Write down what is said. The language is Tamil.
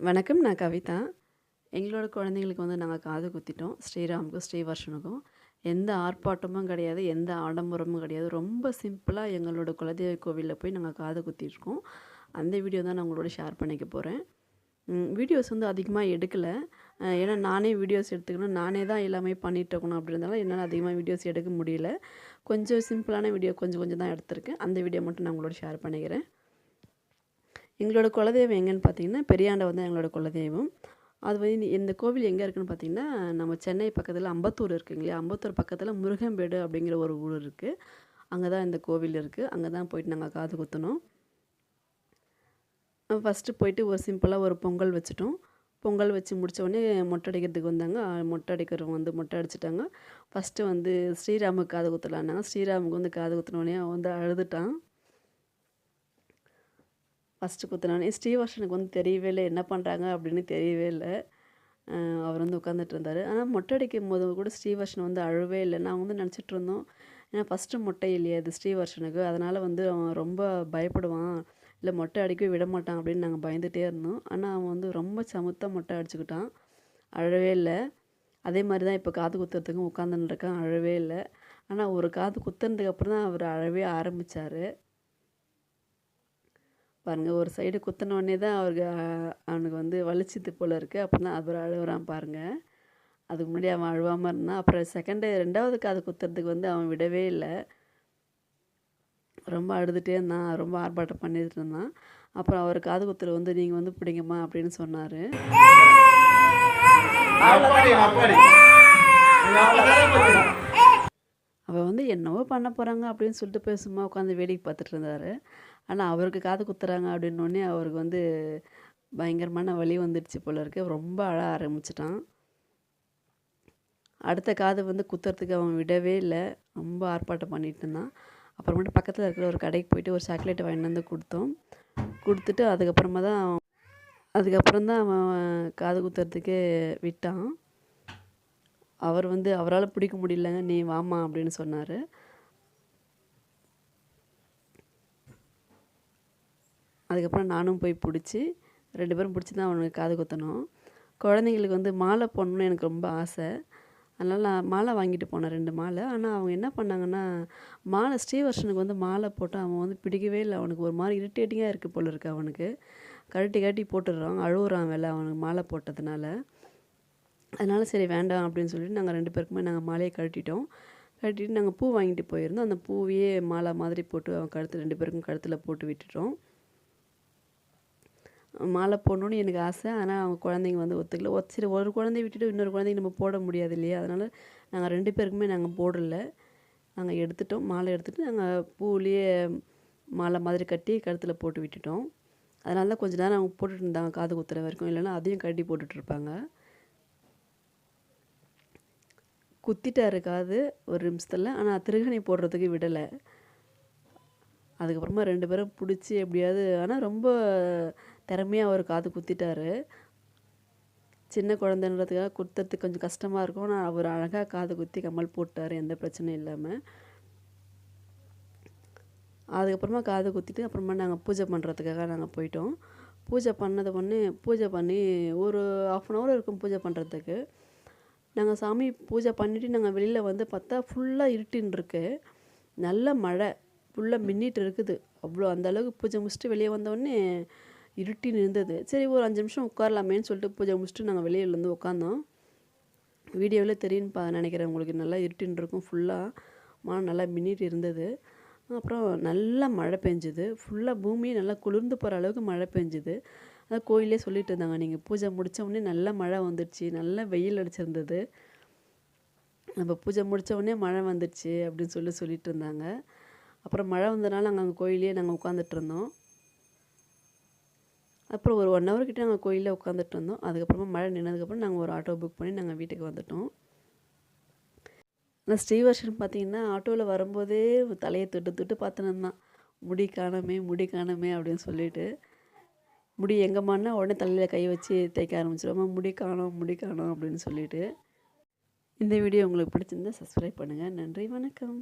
வணக்கம் நான் கவிதா. எங்களோட குழந்தைங்களுக்கு வந்து நாங்கள் காது குத்திட்டோம். ஸ்ரீராமுக்கும் ஸ்ரீவர்ஷனுக்கும். எந்த ஆர்ப்பாட்டமும் கிடையாது எந்த ஆடம்பரமும் கிடையாது. ரொம்ப சிம்பிளாக எங்களோட குலதெய்வ கோவிலில் போய் நாங்கள் காது குத்திருக்கோம். அந்த வீடியோ தான் நான் உங்களோட ஷேர் பண்ணிக்க போகிறேன் வீடியோஸ் வந்து அதிகமாக எடுக்கலை. ஏன்னா நானே வீடியோஸ் எடுத்துக்கணும். நானே தான் எல்லாமே பண்ணிட்டு இருக்கணும் அப்படின்றதால என்னால் அதிகமாக வீடியோஸ் எடுக்க முடியல. கொஞ்சம் சிம்பிளான வீடியோ கொஞ்சம் கொஞ்சம் தான் எடுத்திருக்கேன். அந்த வீடியோ மட்டும் நான் உங்களோட ஷேர் பண்ணிக்கிறேன். எங்களோட குலதெய்வம் எங்கேன்னு பார்த்தீங்கன்னா பெரியாண்டை வந்து எங்களோட குலதெய்வம். அது வந்து இந்த- கோவில் எங்கே இருக்குன்னு பார்த்தீங்கன்னா நம்ம சென்னை பக்கத்தில் அம்பத்தூர் இருக்குங்க இல்லையா? அம்பத்தூர் பக்கத்தில் முருகம்பேடு அப்படிங்கிற ஒரு ஊர் இருக்குது அங்கே தான் இந்த கோவில் இருக்குது அங்கே தான் போயிட்டு நாங்கள் காது குத்தினோம். ஃபஸ்ட்டு போயிட்டு ஒரு சிம்பிளாக ஒரு பொங்கல் வச்சுட்டோம். பொங்கல் வச்சு முடிச்ச உடனே மொட்டை அடிக்கிறதுக்கு வந்தாங்க. மொட்டை அடிக்கிறவங்க வந்து மொட்டை அடிச்சிட்டாங்க. ஃபஸ்ட்டு வந்து ஸ்ரீராமுக்கு காது குத்தலான்னாங்க ஸ்ரீராமுக்கு வந்து காது குத்தினோடனே அவன் வந்து அழுதுட்டான். ஃபஸ்ட்டு குத்துனானே ஸ்ரீவர்ஷனுக்கு வந்து தெரியவே இல்லை. என்ன பண்ணுறாங்க அப்படின்னு தெரியவே இல்லை. அவர் வந்து உட்காந்துட்டு இருந்தார். ஆனால் மொட்டை அடிக்கும் போது கூட ஸ்ரீவர்ஷன் வந்து அழவே இல்லை நாங்கள் வந்து நினச்சிட்டு இருந்தோம். ஏன்னா ஃபஸ்ட்டு மொட்டை இல்லையா அது ஸ்ரீவர்ஷனுக்கு அதனால் வந்து அவன் ரொம்ப பயப்படுவான். இல்லை மொட்டை அடிக்கவே விட மாட்டான் அப்படின்னு நாங்கள் பயந்துகிட்டே இருந்தோம். ஆனால் அவன் வந்து ரொம்ப சமத்தாக மொட்டை அடிச்சுக்கிட்டான். அழவே இல்லை. அதே மாதிரி தான் இப்போ காது குத்துறதுக்கும் உட்காந்துன்னு இருக்கான். அழவே இல்லை. ஆனால் ஒரு காது குத்துனதுக்கு அப்புறம் தான் அவர் அழவே ஆரம்பித்தார் பாருங்க ஒரு சைடு குத்தின உடனே தான் அவருக்கு அவனுக்கு வந்து வலிச்சுது போல இருக்கு. அப்போ தான் அவர் அழுகுறான் பாருங்க. அதுக்கு முன்னாடி அவன் அழுவாமல் இருந்தான். அப்புறம் செகண்டு ரெண்டாவது காது குத்துறதுக்கு வந்து அவன் விடவே இல்லை. ரொம்ப அழுதுகிட்டே இருந்தான். ரொம்ப ஆர்ப்பாட்டம் பண்ணிட்டு இருந்தான். அப்புறம் அவர் காது குத்துற வந்து நீங்கள் வந்து பிடிங்கம்மா அப்படின்னு சொன்னார். அவள் வந்து என்னவோ பண்ண போகிறாங்க அப்படின்னு சொல்லிட்டு போய் சும்மா உட்காந்து வேடிக்கை பார்த்துட்டு இருந்தார். ஆனால் அவருக்கு காது குத்துறாங்க அப்படின்னோடனே அவருக்கு வந்து பயங்கரமான வலி வந்துடுச்சு போல இருக்கு. ரொம்ப அழ ஆரம்பிச்சிட்டான். அடுத்த காது வந்து குத்துறதுக்கு அவன் விடவே இல்லை. ரொம்ப ஆர்ப்பாட்டம் பண்ணிட்டு இருந்தான். அப்புறமேட்டு பக்கத்தில் இருக்கிற ஒரு கடைக்கு போயிட்டு ஒரு சாக்லேட் வாங்கிட்டு வந்து கொடுத்தோம். கொடுத்துட்டு அதுக்கப்புறமா தான் அதுக்கப்புறம் தான் அவன் காது குத்துறதுக்கு விட்டான். அவர் வந்து அவரால் பிடிக்க முடியலங்க. நீ வாமா அப்படின்னு சொன்னார். அதுக்கப்புறம் நானும் போய் பிடிச்சி ரெண்டு பேரும் பிடிச்சி தான் அவனுக்கு காது குத்தணும் குழந்தைங்களுக்கு வந்து மாலை போடணும்னு எனக்கு ரொம்ப ஆசை. அதனால் நான் மாலை வாங்கிட்டு போனேன் ரெண்டு மாலை. ஆனால் அவங்க என்ன பண்ணாங்கன்னா மாலை ஸ்ரீவர்ஷனுக்கு வந்து மாலை போட்டு அவன் வந்து பிடிக்கவே இல்லை. அவனுக்கு ஒரு மாதிரி இரிட்டேட்டிங்காக இருக்குது போல் இருக்குது அவனுக்கு. கழட்டி கட்டி போட்டுடுறான் அழுகுறான் வேலை அவனுக்கு மாலை போட்டதுனால. அதனால் சரி வேண்டாம் அப்படின்னு சொல்லிட்டு நாங்கள் ரெண்டு பேருக்குமே நாங்கள் மாலையை கழட்டிட்டோம். கழட்டிட்டு நாங்கள் பூ வாங்கிட்டு போயிருந்தோம். அந்த பூவையே மாலை மாதிரி போட்டு அவன் கழுத்து ரெண்டு பேருக்கும் கழுத்தில் போட்டு விட்டுட்டோம். மாலை போடணுன்னு எனக்கு ஆசை. ஆனால் அவங்க குழந்தைங்க வந்து ஒத்துக்கல. ஒரு சரி ஒரு குழந்தைய விட்டுட்டு இன்னொரு குழந்தைங்க நம்ம போட முடியாது இல்லையா? அதனால் நாங்கள் ரெண்டு பேருக்குமே நாங்கள் போடல. நாங்கள் எடுத்துட்டோம். மாலை எடுத்துட்டு நாங்கள் பூவிலேயே மாலை மாதிரி கட்டி கழுத்தில் போட்டு விட்டுட்டோம். அதனால தான் கொஞ்ச நேரம் அவங்க போட்டுட்டு இருந்தாங்க காது குத்துற வரைக்கும். இல்லைன்னா அதையும் கட்டி போட்டுட்டு இருப்பாங்க. குத்திட்டாரு காது ஒரு நிமிஷத்தில். ஆனால் திருகணி போடுறதுக்கு விடலை. அதுக்கப்புறமா ரெண்டு பேரும் பிடிச்சி எப்படியாவது ஆனால் ரொம்ப திறமையாக அவர் காது குத்திட்டாரு. சின்ன குழந்தைன்றதுக்காக குத்துறதுக்கு கொஞ்சம் கஷ்டமாக இருக்கும். ஆனால் அவர் அழகாக காது குத்தி கம்மல் போட்டார். எந்த பிரச்சனையும் இல்லாமல் அதுக்கப்புறமா காது குத்திட்டு அப்புறமா நாங்கள் பூஜை பண்ணுறதுக்காக நாங்கள் போயிட்டோம். பூஜை பண்ணது ஒன்று பூஜை பண்ணி ஒரு ஆஃப் அன் ஹவர் இருக்கும் பூஜை பண்ணுறதுக்கு நாங்கள் சாமி பூஜை பண்ணிவிட்டு நாங்கள் வெளியில் வந்து பார்த்தா ஃபுல்லாக இருட்டின்னு இருக்கு நல்ல மழை. ஃபுல்லாக மின்னிட்டு இருக்குது. அவ்வளோ அந்த அளவுக்கு பூஜை முடிச்சுட்டு வெளியே வந்தோடனே இருட்டின்னு இருந்தது சரி ஒரு அஞ்சு நிமிஷம் உட்காரலாமேன்னு சொல்லிட்டு பூஜை முடிச்சுட்டு நாங்கள் வெளியில உட்காந்தோம் வீடியோவில் தெரியும்னு பா நினைக்கிறேன் உங்களுக்கு நல்லா இருட்டின்னு இருக்கும். ஃபுல்லாக மா நல்லா மின்னிட்டு இருந்தது. அப்புறம் நல்லா மழை பெஞ்சுது. ஃபுல்லாக பூமியே நல்லா குளிர்ந்து போகிற அளவுக்கு மழை பெஞ்சுது. அதான் கோயிலே சொல்லிட்டு இருந்தாங்க நீங்கள் பூஜை முடித்தவுடனே நல்லா நல்ல மழை வந்துடுச்சு நல்லா வெயில் அடிச்சிருந்தது. நம்ம பூஜை முடித்தவுடனே மழை வந்துடுச்சு அப்படின்னு சொல்லி சொல்லிட்டு இருந்தாங்க. அப்புறம் மழை வந்ததுனால நாங்கள் அங்கே கோயிலே நாங்கள் உட்காந்துட்டு இருந்தோம். அப்புறம் ஒரு ஒன் ஹவர் கிட்டே நாங்கள் கோயிலில் உட்காந்துட்டு இருந்தோம். அதுக்கப்புறமா மழை நின்னதுக்கப்புறம் நாங்கள் ஒரு ஆட்டோ புக் பண்ணி நாங்கள் வீட்டுக்கு வந்துட்டோம். நான் ஸ்ரீவர்ஷன் பார்த்தீங்கன்னா ஆட்டோவில் வரும்போதே தலையை தொட்டு தொட்டு பார்த்துன்னு தான் முடி காணமே முடி காணமே அப்படின்னு சொல்லிட்டு. முடி எங்கம்மான்னா உடனே தலையில் கை வச்சு தைக்க ஆரம்பிச்சிடுவோமா முடி காணோம் முடி காணோம் அப்படின்னு சொல்லிட்டு. இந்த வீடியோ உங்களுக்கு பிடிச்சிருந்தா சப்ஸ்கிரைப் பண்ணுங்கள் நன்றி வணக்கம்.